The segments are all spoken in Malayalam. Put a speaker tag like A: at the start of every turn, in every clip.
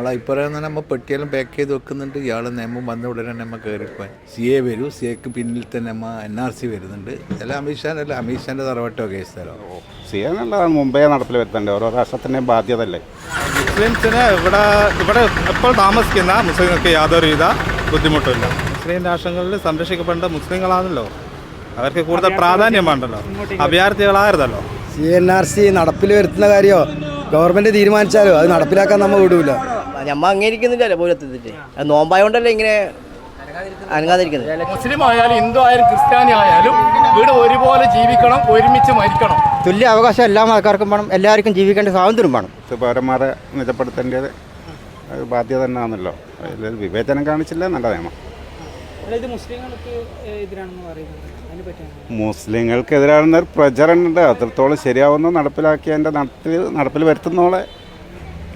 A: നമ്മളെ അഭിപ്രായം തന്നെ നമ്മൾ പെട്ടിയെല്ലാം പാക്ക് ചെയ്ത് വെക്കുന്നുണ്ട്. ഇയാൾ നിയമം വന്ന ഉടനെ നമ്മൾ കയറിപ്പോയി സി എ വരൂ. സി എക്ക് പിന്നിൽ തന്നെ നമ്മൾ എൻ ആർ സി വരുന്നുണ്ട്. എല്ലാം അമിത്ഷാനല്ല അമിത്ഷാന്റെ തറവട്ടോ കേസ് തരാം.
B: ചെയ്യാനുള്ളതാണ് മുമ്പേ നടപ്പിൽ വരുത്തേണ്ടത് ഓരോ രാഷ്ട്രത്തിന്റെയും ബാധ്യത അല്ലേ
C: മുസ്ലിംസിന് ഇവിടെ ഇവിടെ ഇപ്പോൾ താമസിക്കുന്ന മുസ്ലിങ്ങൾക്ക് യാതൊരുവിധ ബുദ്ധിമുട്ടില്ല മുസ്ലിം രാഷ്ട്രങ്ങളിൽ സംരക്ഷിക്കപ്പെടേണ്ട മുസ്ലിങ്ങളാണല്ലോ. അവർക്ക് കൂടുതൽ പ്രാധാന്യം വേണ്ടല്ലോ. അഭയാർത്ഥികളായിരുന്നല്ലോ.
D: സി എൻ ആർ സി നടപ്പിൽ വരുത്തുന്ന കാര്യമോ ഗവൺമെന്റ് തീരുമാനിച്ചാലോ അത് നടപ്പിലാക്കാൻ നമ്മൾ വിടൂല.
E: ഞമ്മ അംഗീകരിക്കുന്നില്ലല്ലോ പൗരത്വത്തിന്റെ അത് നോമ്പായോണ്ടല്ലേ ഇങ്ങനെ അനങ്ങാതിരിക്കുന്നത്?
F: മുസ്ലിം ആയാലും ഹിന്ദു ആയാലും ക്രിസ്ത്യാനി ആയാലും ഇവിടെ ഒരുപോലെ ജീവിക്കണം ഒരുമിച്ച് മരിക്കണം.
G: തുല്യ അവകാശം എല്ലാ ആൾക്കാർക്കും വേണം എല്ലാവർക്കും ജീവിക്കേണ്ട സ്വാതന്ത്ര്യം വേണം.
B: പൗരന്മാരെ മെച്ചപ്പെടുത്തേണ്ടത് ബാധ്യത തന്നെയാണല്ലോ. അതിൽ വിവേചനം കാണിച്ചില്ല നല്ല നിയമം.
H: മുസ്ലിങ്ങൾക്ക് എതിരാണെന്ന്
B: പ്രചരണം ഉണ്ട് അത്രത്തോളം ശരിയാവുന്ന നടപ്പിലാക്കിയതിന്റെ നടപ്പിൽ നടപ്പിൽ വരുത്തുന്നോളെ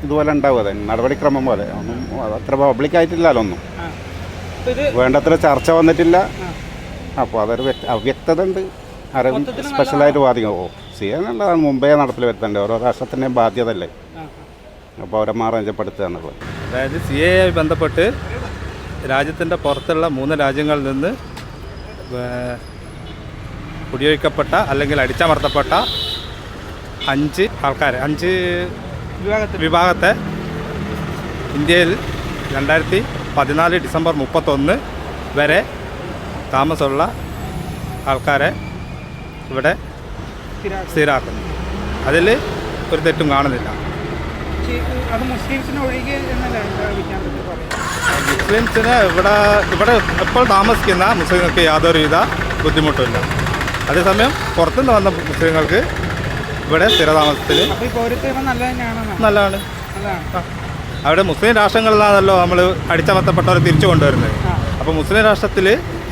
B: ഇതുപോലെ ഉണ്ടാവുക. അതെ നടപടിക്രമം പോലെ. ഒന്നും അത് അത്ര പബ്ലിക് ആയിട്ടില്ലല്ലോ ഒന്നും വേണ്ടത്ര ചർച്ച വന്നിട്ടില്ല. അപ്പോൾ അതൊരു വ്യക്ത- അവ്യക്തത ഉണ്ട്. ആരും സ്പെഷ്യലായിട്ട് വാദിക്കും ഓ ചെയ്യാനുള്ളതാണ് മുമ്പേ നടപ്പിൽ വരുത്തേണ്ടത്. ഓരോ രാഷ്ട്രത്തിന്റെയും ബാധ്യതയല്ലേ അപ്പോൾ അവരെ മെച്ചപ്പെടുത്തുക എന്നുള്ളത്.
C: അതായത് സി എ ബന്ധപ്പെട്ട് രാജ്യത്തിന്റെ പുറത്തുള്ള മൂന്ന് രാജ്യങ്ങളിൽ നിന്ന് കുടിയൊഴിക്കപ്പെട്ട അല്ലെങ്കിൽ അടിച്ചമർത്തപ്പെട്ട അഞ്ച് ആൾക്കാർ അഞ്ച് വിഭാഗത്തെ? ഇന്ത്യയിൽ രണ്ടായിരത്തി പതിനാല് ഡിസംബർ മുപ്പത്തൊന്ന് വരെ താമസമുള്ള ആൾക്കാരെ ഇവിടെ സ്ഥിരാക്കുന്നു. അതിൽ ഒരു തെറ്റും കാണുന്നില്ല.
H: മുസ്ലിംസിന്
C: ഇവിടെ ഇവിടെ ഇപ്പോൾ താമസിക്കുന്ന മുസ്ലിങ്ങൾക്ക് യാതൊരുവിധ ബുദ്ധിമുട്ടുമില്ല. അതേസമയം പുറത്തുനിന്ന് വന്ന മുസ്ലിങ്ങൾക്ക് ഇവിടെ സ്ഥിരതാമസത്തിൽ നല്ലതാണ്. അവിടെ മുസ്ലിം രാഷ്ട്രങ്ങളിലാണല്ലോ നമ്മൾ അടിച്ചമർത്തപ്പെട്ടവരെ തിരിച്ചു കൊണ്ടുവരുന്നത്. അപ്പോൾ മുസ്ലിം രാഷ്ട്രത്തിൽ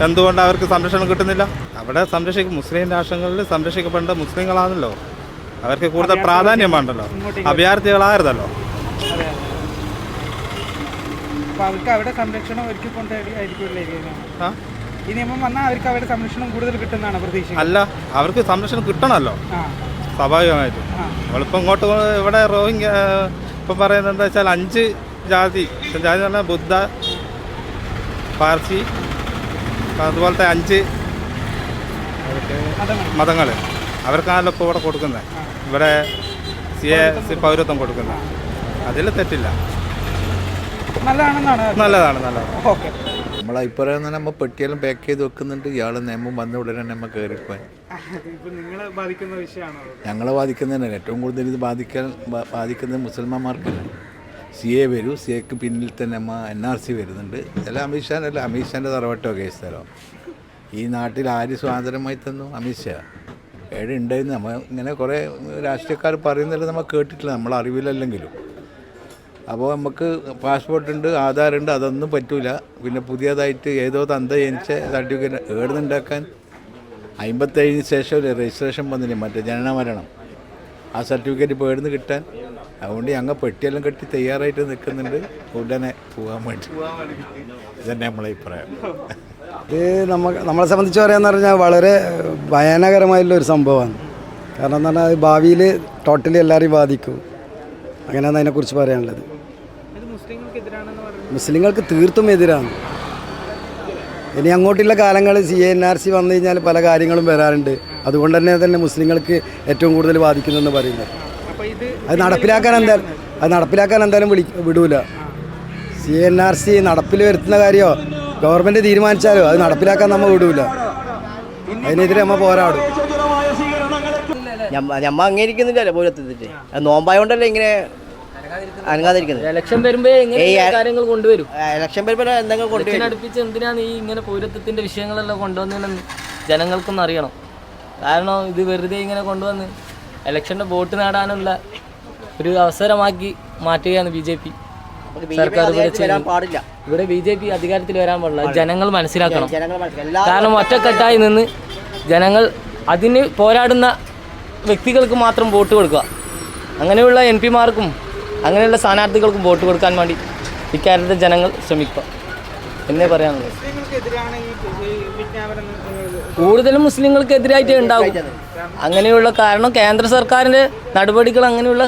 C: എന്തുകൊണ്ട് അവർക്ക് സംരക്ഷണം കിട്ടുന്നില്ല? അവിടെ സംരക്ഷിക്കും മുസ്ലിം രാഷ്ട്രങ്ങളിൽ സംരക്ഷിക്കപ്പെടേണ്ട മുസ്ലിങ്ങളാണല്ലോ. അവർക്ക് കൂടുതൽ പ്രാധാന്യം വേണ്ടല്ലോ. അഭയാർത്ഥികളായിരുന്നല്ലോ
H: അവർക്ക് അവിടെ സംരക്ഷണം ഈ നിയമം വന്നാൽ അവർക്ക് സംരക്ഷണം കൂടുതൽ കിട്ടുന്നതാണ് പ്രതീക്ഷ
C: അല്ല അവർക്ക് സംരക്ഷണം കിട്ടണമല്ലോ. സ്വാഭാവികമായിട്ടും. നമ്മളിപ്പോൾ ഇങ്ങോട്ട് ഇവിടെ റോഹിംഗ്യ ഇപ്പം പറയുന്നത് എന്താ വെച്ചാൽ അഞ്ച് ജാതി. ജാതി എന്ന് പറഞ്ഞാൽ ബുദ്ധ പാർസി അതുപോലത്തെ അഞ്ച് മതങ്ങൾ. അവർക്കാണല്ലോ ഇപ്പോൾ ഇവിടെ കൊടുക്കുന്നത്. ഇവിടെ സി എ സി പൗരത്വം കൊടുക്കുന്നത്. അതിൽ തെറ്റില്ല.
H: നല്ലതാണ്
C: നല്ലതാണ് നല്ലതാണ്.
H: ഓക്കെ.
A: നമ്മളെ അഭിപ്രായം തന്നെ നമ്മൾ പെട്ടിയെല്ലാം പാക്ക് ചെയ്ത് വെക്കുന്നുണ്ട്. ഇയാൾ നിയമം വന്ന ഉടനെ നമ്മൾ കയറിപ്പോയി ഞങ്ങളെ ബാധിക്കുന്നതന്നെ ഏറ്റവും കൂടുതൽ ഇത് ബാധിക്കാൻ ബാധിക്കുന്നത് മുസൽമാന്മാർക്കല്ല സി എ വരൂ. സി എക്ക് പിന്നിൽ തന്നെ നമ്മൾ എൻ ആർ സി വരുന്നുണ്ട്. എല്ലാം അമിത്ഷാനല്ല അമിത്ഷാന്റെ തറവട്ടോ കേസ് തരാം. ഈ നാട്ടിൽ ആര് സ്വാതന്ത്ര്യമായി തന്നു? അമിത്ഷാ ഏടെ ഉണ്ടായിരുന്നു നമ്മൾ ഇങ്ങനെ കുറേ രാഷ്ട്രീയക്കാർ പറയുന്നില്ല നമ്മൾ കേട്ടിട്ടില്ല. നമ്മൾ അറിവില്ലല്ലെങ്കിലും അപ്പോൾ നമുക്ക് പാസ്പോർട്ട് ഉണ്ട് ആധാർ ഉണ്ട് അതൊന്നും പറ്റൂല. പിന്നെ പുതിയതായിട്ട് ഏതോ തന്ത ജനിച്ച സർട്ടിഫിക്കറ്റ് ഏടുന്നുണ്ടാക്കാൻ അമ്പത്തേഴിന് ശേഷം ഒരു രജിസ്ട്രേഷൻ വന്നില്ലേ മറ്റേ ജനനമരണം ആ സർട്ടിഫിക്കറ്റ് ഇപ്പോൾ എഴുന്ന് കിട്ടാൻ. അതുകൊണ്ട് ഞങ്ങൾ പെട്ടിയെല്ലാം കെട്ടി തയ്യാറായിട്ട് നിൽക്കുന്നുണ്ട്. ഉടനെ പോകാൻ വേണ്ടി. ഇതന്നെ നമ്മളെ അഭിപ്രായം.
D: ഇത് നമ്മ നമ്മളെ സംബന്ധിച്ച് പറയാന്ന് പറഞ്ഞാൽ വളരെ ഭയാനകരമായിട്ടുള്ള ഒരു സംഭവമാണ്. കാരണം എന്ന് പറഞ്ഞാൽ ഭാവിയിൽ ടോട്ടലി എല്ലാവരെയും ബാധിക്കും. അങ്ങനെയാണ് അതിനെക്കുറിച്ച് പറയാനുള്ളത്.
H: മുസ്ലിങ്ങൾക്ക്
D: തീർത്തും എതിരാണ്. ഇനി അങ്ങോട്ടുള്ള കാലങ്ങളിൽ സി എൻ ആർ സി വന്നു കഴിഞ്ഞാൽ പല കാര്യങ്ങളും വരാറുണ്ട്. അതുകൊണ്ട് തന്നെ തന്നെ മുസ്ലിങ്ങൾക്ക് ഏറ്റവും കൂടുതൽ ബാധിക്കുന്നതെന്ന് പറയുന്നത്. അത് നടപ്പിലാക്കാൻ എന്തായാലും അത് നടപ്പിലാക്കാൻ എന്തായാലും വിളി വിടൂല. സി എൻ ആർ സി നടപ്പിൽ വരുത്തുന്ന കാര്യമോ ഗവൺമെന്റ് തീരുമാനിച്ചാലോ അത് നടപ്പിലാക്കാൻ നമ്മൾ വിടൂല. അതിനെതിരെ നമ്മൾ പോരാടും.
E: ഞമ്മ അങ്ങനെ അംഗീകരിക്കുന്നില്ലല്ലോ പൗരത്വത്തിന്റെ നോമ്പായോണ്ടല്ലേ ഇങ്ങനെ അനങ്ങാതിരിക്കുന്നത്?
I: ഇലക്ഷൻ വരുമ്പോ കാര്യങ്ങൾ കൊണ്ടുവരും?
E: ഇലക്ഷൻ വരുമ്പോ എന്തെങ്കിലും കൊണ്ടുവരും.
I: അടുപ്പിച്ച് എന്തിനാണ് ഈ ഇങ്ങനെ പൗരത്വത്തിന്റെ വിഷയങ്ങളെല്ലാം കൊണ്ടുവന്നതെന്ന് ജനങ്ങൾക്കൊന്നും അറിയണം. കാരണം ഇത് വെറുതെ ഇങ്ങനെ കൊണ്ടുവന്ന് ഇലക്ഷന്റെ വോട്ട് നേടാനുള്ള ഒരു അവസരമാക്കി മാറ്റുകയാണ് ബി ജെ പി. സർക്കാർ.
E: പാടില്ല.
I: ഇവിടെ ബി ജെ പി അധികാരത്തിൽ വരാൻ പാടില്ല. ജനങ്ങൾ മനസ്സിലാക്കണം. കാരണം ഒറ്റക്കെട്ടായി നിന്ന് ജനങ്ങൾ അതിന് പോരാടുന്ന വ്യക്തികൾക്ക് മാത്രം വോട്ട് കൊടുക്കുക. അങ്ങനെയുള്ള എം പിമാർക്കും അങ്ങനെയുള്ള സ്ഥാനാർത്ഥികൾക്കും വോട്ട് കൊടുക്കാൻ വേണ്ടി ഇക്കാര്യത്തിൽ ജനങ്ങൾ ശ്രമിക്കുക. എന്നേ പറയാനുള്ളത്. കൂടുതലും മുസ്ലിങ്ങൾക്ക് എതിരായിട്ടേ ഉണ്ടാവും. അങ്ങനെയുള്ള കാരണം കേന്ദ്ര സർക്കാരിന്റെ നടപടികൾ അങ്ങനെയുള്ള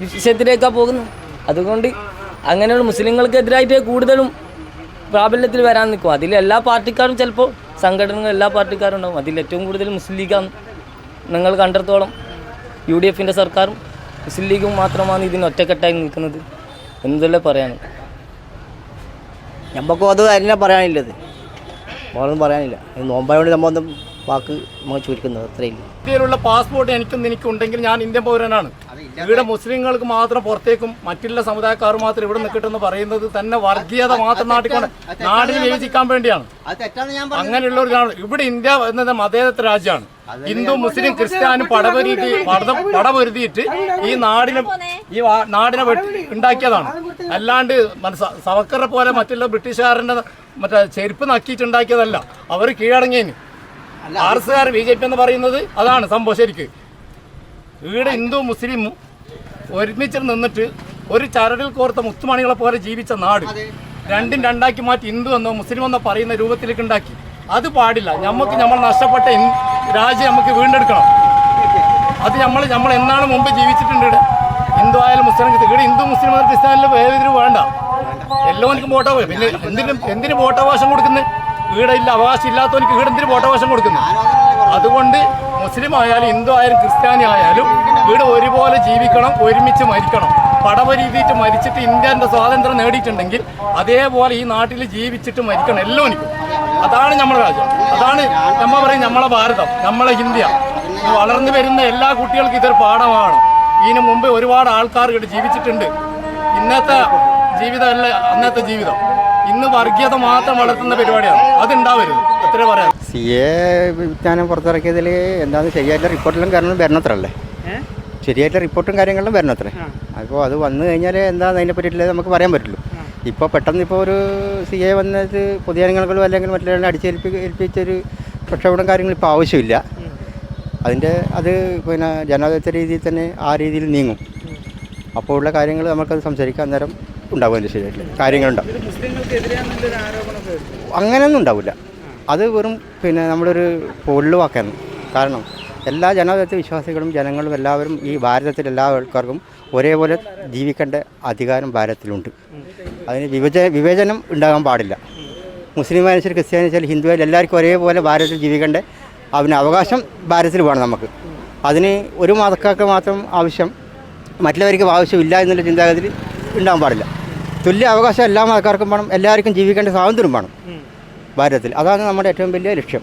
I: വിഷയത്തിലേക്കാണ് പോകുന്നത്. അതുകൊണ്ട് അങ്ങനെയുള്ള മുസ്ലിങ്ങൾക്കെതിരായിട്ട് കൂടുതലും പ്രാബല്യത്തിൽ വരാൻ നിൽക്കും. അതിൽ എല്ലാ പാർട്ടിക്കാരും ചിലപ്പോൾ സംഘടനകൾ എല്ലാ പാർട്ടിക്കാരും ഉണ്ടാവും. അതിൽ ഏറ്റവും കൂടുതൽ മുസ്ലിം ലീഗാണ് നിങ്ങൾ കണ്ടിടത്തോളം യു ഡി എഫിന്റെ സർക്കാരും മുസ്ലിം ലീഗും മാത്രമാണ് ഇതിന് ഒറ്റക്കെട്ടായി നിൽക്കുന്നത് എന്തല്ലേ പറയാനും
E: നമുക്കും അത് അതിനെ പറയാനില്ലത്. വേറൊന്നും പറയാനില്ല. നോമ്പായോണ്ട് നമ്മൊന്നും വാക്ക് നമ്മൾ ചുരുക്കുന്നത് അത്രയില്ല
F: ഇന്ത്യയിലുള്ള പാസ്പോർട്ട് എനിക്കും നിനക്കും ഉണ്ടെങ്കിൽ ഞാൻ ഇന്ത്യൻ പൗരനാണ്. ഇവിടെ മുസ്ലിങ്ങൾക്ക് മാത്രം പുറത്തേക്കും മറ്റുള്ള സമുദായക്കാർ മാത്രം ഇവിടെ നിൽക്കട്ടെന്ന് പറയുന്നത് തന്നെ വർഗീയത മാത്രം നാട്ടിക്കൊണ്ട് നാടിനെ വിഭജിക്കാൻ വേണ്ടിയാണ്. അങ്ങനെയുള്ള ഒരു ഇവിടെ ഇന്ത്യ എന്നത് മതേതര രാജ്യമാണ്. ഹിന്ദു മുസ്ലിം ക്രിസ്ത്യാനും പടപൊരുതി പട- പടപൊരുതിയിട്ട് ഈ നാടിനെ ഈ നാടിനെ ഉണ്ടാക്കിയതാണ്. അല്ലാണ്ട് സവക്കറെ പോലെ മറ്റുള്ള ബ്രിട്ടീഷുകാരന്റെ മറ്റേ ചെരുപ്പ് നക്കിയിട്ടുണ്ടാക്കിയതല്ല. അവർ കീഴടങ്ങിയതിന്. R S R B J P എന്ന് പറയുന്നത് അതാണ് സംഭവം ശരിക്ക്. ഇവിടെ ഹിന്ദു മുസ്ലിമും ഒരുമിച്ച് നിന്നിട്ട് ഒരു ചരടിൽ കോർത്ത മുത്തുമണികളെ പോലെ ജീവിച്ച നാട് രണ്ടും രണ്ടാക്കി മാറ്റി ഹിന്ദു എന്നോ മുസ്ലിം എന്നോ പറയുന്ന രൂപത്തിലേക്ക് ഉണ്ടാക്കി. അത് പാടില്ല. നമുക്ക് നമ്മൾ നഷ്ടപ്പെട്ട രാജ്യം നമുക്ക് വീണ്ടെടുക്കണം. അത് നമ്മൾ നമ്മൾ എന്നാണ് മുമ്പ് ജീവിച്ചിട്ടുണ്ട് ഇവിടെ. ഹിന്ദു ആയാലും മുസ്ലിം ഇവിടെ ഹിന്ദു മുസ്ലിം ക്രിസ്ത്യാനിലും വേറെ വേണ്ട. എല്ലാവർക്കും വോട്ടോ പിന്നെ എന്തിനും എന്തിനും വോട്ടവകാശം കൊടുക്കുന്നത് ഇവിടെ ഇല്ല അവകാശം ഇല്ലാത്തവർക്ക് ഇവിടെ എന്തിന് വോട്ടവകാശം കൊടുക്കുന്നു? അതുകൊണ്ട് മുസ്ലിം ആയാലും ഹിന്ദു ആയാലും ക്രിസ്ത്യാനി ആയാലും ഇവിടെ ഒരുപോലെ ജീവിക്കണം ഒരുമിച്ച് മരിക്കണം. പടവരീതിയിട്ട് മരിച്ചിട്ട് ഇന്ത്യന്റെ സ്വാതന്ത്ര്യം നേടിയിട്ടുണ്ടെങ്കിൽ അതേപോലെ ഈ നാട്ടിൽ ജീവിച്ചിട്ട് മരിക്കണം എല്ലാം എല്ലാവർക്കും അതാണ് നമ്മുടെ രാജ്യം. അതാണ് നമ്മൾ പറയും നമ്മളെ ഭാരതം നമ്മളെ ഇന്ത്യ. വളർന്നു വരുന്ന എല്ലാ കുട്ടികൾക്കും ഇതൊരു പാഠമാണ്. ഇതിനു മുമ്പ് ഒരുപാട് ആൾക്കാർ ഇവിടെ ജീവിച്ചിട്ടുണ്ട്. ഇന്നത്തെ ജീവിതമല്ല അന്നത്തെ ജീവിതം. ഇന്ന് വർഗീയത മാത്രം വളർത്തുന്ന പരിപാടിയാണ്. അതുണ്ടാവരുത്. അത്രേ പറയാം.
G: സി എ വിജ്ഞാനം പുറത്തിറക്കിയതിൽ എന്താണ് ശരിയായിട്ടുള്ള റിപ്പോർട്ടിലും കാര്യങ്ങളും വരണത്രല്ലേ? ശരിയായിട്ടുള്ള റിപ്പോർട്ടും കാര്യങ്ങളും വരണത്രേ. അപ്പോൾ അത് വന്നു കഴിഞ്ഞാൽ എന്താണെന്ന് അതിനെ പറ്റിയിട്ട് നമുക്ക് പറയാൻ പറ്റുള്ളൂ. ഇപ്പോൾ പെട്ടെന്ന് ഇപ്പോൾ ഒരു സി എ വന്നത് പൊതുജനങ്ങൾക്കോ അല്ലെങ്കിൽ മറ്റുള്ള അടിച്ചേൽപ്പി ഏൽപ്പിച്ചൊരു പ്രക്ഷോഭം കാര്യങ്ങൾ ഇപ്പോൾ ആവശ്യമില്ല. അതിന്റെ അത് പിന്നെ ജനാധിപത്യ രീതിയിൽ തന്നെ ആ രീതിയിൽ നീങ്ങും. അപ്പോൾ ഉള്ള കാര്യങ്ങൾ നമുക്കത് സംസാരിക്കാൻ അന്നേരം ഉണ്ടാവും അതിന്റെ ശരിയായിട്ടുള്ള കാര്യങ്ങളുണ്ടാവും. അങ്ങനെയൊന്നും ഉണ്ടാവില്ല. അത് വെറും പിന്നെ നമ്മളൊരു പൊള്ളു വാക്കാണ്. കാരണം എല്ലാ ജനാധിപത്യ വിശ്വാസികളും ജനങ്ങളും എല്ലാവരും ഈ ഭാരതത്തിൽ എല്ലാ ആൾക്കാർക്കും ഒരേപോലെ ജീവിക്കേണ്ട അധികാരം ഭാരതത്തിലുണ്ട്. അതിന് വിഭജ വിവേചനം ഉണ്ടാകാൻ പാടില്ല. മുസ്ലിം ശരി ക്രിസ്ത്യാനി ശരി ഹിന്ദു ആയാലും എല്ലാവർക്കും ഒരേപോലെ ഭാരതത്തിൽ ജീവിക്കേണ്ട അതിന് അവകാശം ഭാരതത്തിൽ വേണം നമുക്ക്. അതിന് ഒരു മതക്കാർക്ക് മാത്രം ആവശ്യം മറ്റുള്ളവർക്ക് ആവശ്യമില്ല എന്നുള്ള ചിന്താഗതി ഉണ്ടാകാൻ പാടില്ല. തുല്യ അവകാശം എല്ലാ മതക്കാർക്കും വേണം എല്ലാവർക്കും ജീവിക്കേണ്ട സ്വാതന്ത്ര്യം വേണം ഭാരതത്തിൽ. അതാണ് നമ്മുടെ ഏറ്റവും വലിയ ലക്ഷ്യം.